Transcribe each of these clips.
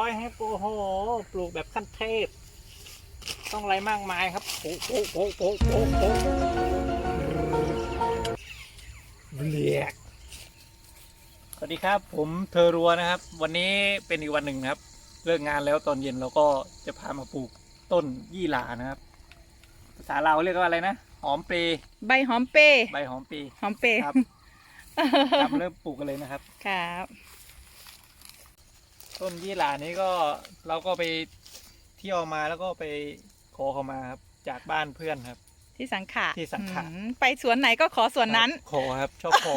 ร้อยให้โอ้โห ปลูกแบบขั้นเทพ ต้องอะไรมากมายครับโอ้โหโอ้โหโอ้โหโอ้โหเบียกสวัสดีครับ ผมเทอรัวนะครับ วันนี้เป็นอีกวันหนึ่งนะครับ เลิกงานแล้วตอนเย็นเราก็จะพามาปลูกต้นยี่หร่านะครับ ภาษาเราเรียกว่าอะไรนะ หอมเปรใบหอมเปใบหอมเปรหอมเปย์ครับเริ่มปลูกกันเลยนะครับ ครับ ต้นยี่หร่านี้ก็เราก็ไปเที่ยวมาแล้วก็ไปขอเขามาครับจากบ้านเพื่อนครับ ที่สังขะที่สังขะ อืมไปสวนไหนก็ขอสวนนั้นครับขอครับชอบขอ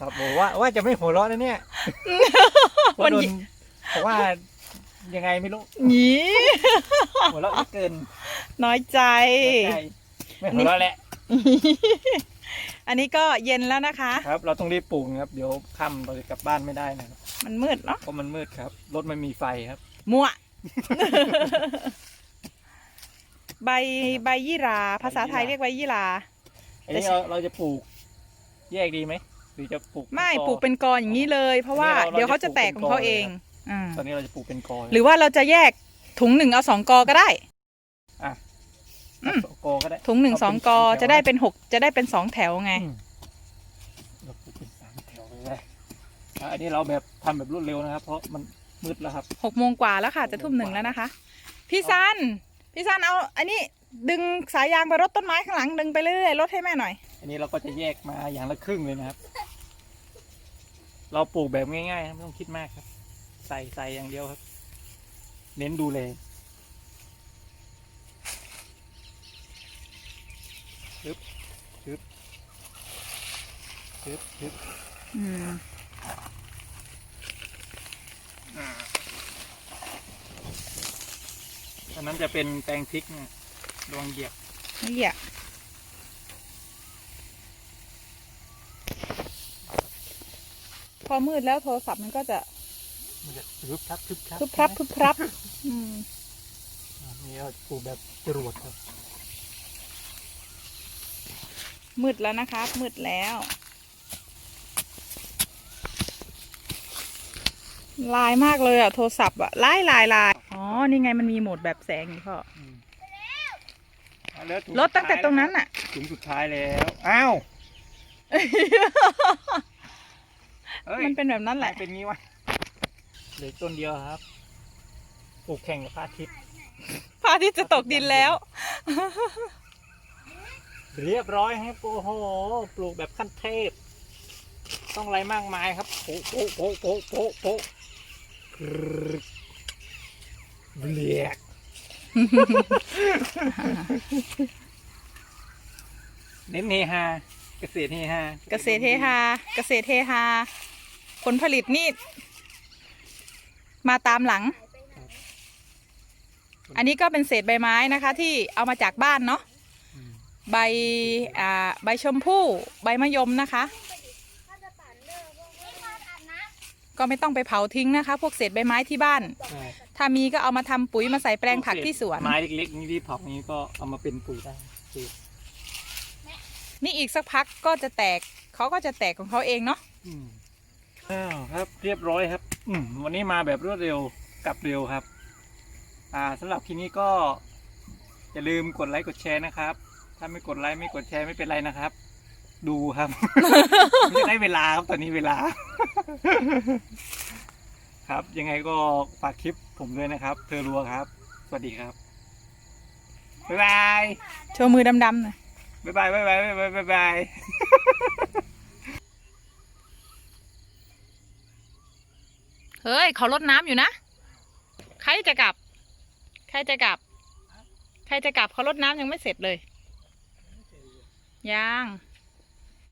ครับบอกว่าว่าจะไม่หัวเราะนะเนี่ยเพวัราะนโดนนี้เพราะว่ายังไงไม่รู้หนีหัวเราะเยอะเกินน้อยใจไม่ใช่ไม่หัวเราะแหละ อันนี้ก็เย็นแล้วนะคะ ครับ เราต้องรีบปลูกนะครับ เดี๋ยวค่ำเราจะกลับบ้านไม่ได้นะครับมันมืดเนาะเพราะมันมืดครับ รถไม่มีไฟครับ มั่ว ใบใบยี่หรา ภาษาไทยใบยี่หร่าเรียกใบยี่หรา อันนี้เราเราจะปลูก แยกดีไหมหรือจะปลูกไม่กอปลูกเป็นกออย่างนี้เลย เพราะว่าอันนี้เราเดี๋ยวเขาจะเราจะแตกของเขาปลูกเป็นกอเองเลยอ่าตอนนี้เราจะปลูกเป็นกอหรือว่าเราจะแยกถุงหนึ่งเอาสองกอก็ได้อะ อืมกอก็ได้ถุงหนึ่งเอาสเป็องนกอสองแถวจะได้เป็นหกจะได้เป็นสองแถวไง อืมเราปลูกเป็นสามแถวเลยอะอันนี้เราแบบทำแบบรวดเร็วนะครับ เพราะมันมืดแล้วครับ หกโมงกว่าแล้วค่ะ จะทุ่มหนึ่งแล้วนะคะ พี่ซัน พี่ซันเอา อันนี้ดึงสายยางไปรถต้นไม้ข้างหลังดึงไปเรื่อยๆรถให้แม่หน่อย อันนี้เราก็จะแยกมาอย่างละครึ่งเลยนะครับ เราปลูกแบบง่ายๆครับไม่ต้องคิดมากครับ ใส่ใส่อย่างเดียวครับ เน้นดูแล ปึ๊บปึ๊บปึ๊บปึ๊บอืมอันนั้นจะเป็นแปลงพริกเนี่ยระวังเหยียบนี่อะพอมืดแล้วโทรศัพท์มันก็จะ มันจะพึบพับพึบพับพรึบพรับพรึบพรับอืมอันนี่เราปลูกแบบจรวดครับ มืดแล้วนะคะมืดแล้ว ลายมากเลยอะ โทรศัพท์อะลายลายลายอ๋อ นี่ไงมันมีโหมดแบบแสงนี่พ่ออืมเอาแล้วถุรถตั้งแต่ตรงนั้นอะถุงสุดท้ายแล้ว อ้าวเอ้ยมันเป็นแบบนั้นแหละทำไมเป็นงี้วะเหลือต้นเดียวครับ ปลูกแข่งกับพระอาทิตย์พระอาทิตย์จะตกดินแล้ว เรียบร้อยครับโอ้โหปลูกแบบขั้นเทพ ต้องอะไรมากมายครับโปโปโปโปโป๊ะโป๊ะกรึกเบียกเน้นเฮฮาเกษตรเฮฮาเกษตรเฮฮาเกษตรเฮฮาผลผลิตนี่ มาตามหลัง อันนี้ก็เป็นเศษใบไม้นะคะ ที่เอามาจากบ้านเนาะ ใบอ่าใบชมพู่ใบมะยมนะคะ ก็ไม่ต้องไปเผาทิ้งนะคะ พวกเศษใบไม้ที่บ้าน ใช่ถ้ามีก็เอามาทำปุ๋ยมาใส่แปลงผักที่สวน ไม้เล็กๆนี่ที่เผานี้ก็เอามาเป็นปุ๋ยได้คือนี่อีกสักพักก็จะแตกเขาก็จะแตกของเขาเองเนาะอืมอ้าวครับเรียบร้อยครับ อืมวันนี้มาแบบรวดเร็วกลับเร็วครับ อ่าสำหรับคลิปนี้ก็ อย่าลืมกดไลค์กดแชร์นะครับ ถ้าไม่กดไลค์ไม่กดแชร์ไม่เป็นไรนะครับ ดูครับ ไม่ได้เวลาครับตอนนี้เวลา ครับยังไงก็ฝากคลิปผมด้วยนะครับ เธอรัวครับ สวัสดีครับบ๊ายบายโชว์มือดำๆหน่อย บ๊ายบายบ๊ายบายบ๊ายบายบ๊ายบายเฮ้ยเขารดน้ำอยู่นะ ใครจะกลับ ใครจะกลับ ใครจะกลับเขารดน้ำยังไม่เสร็จเลย ยัง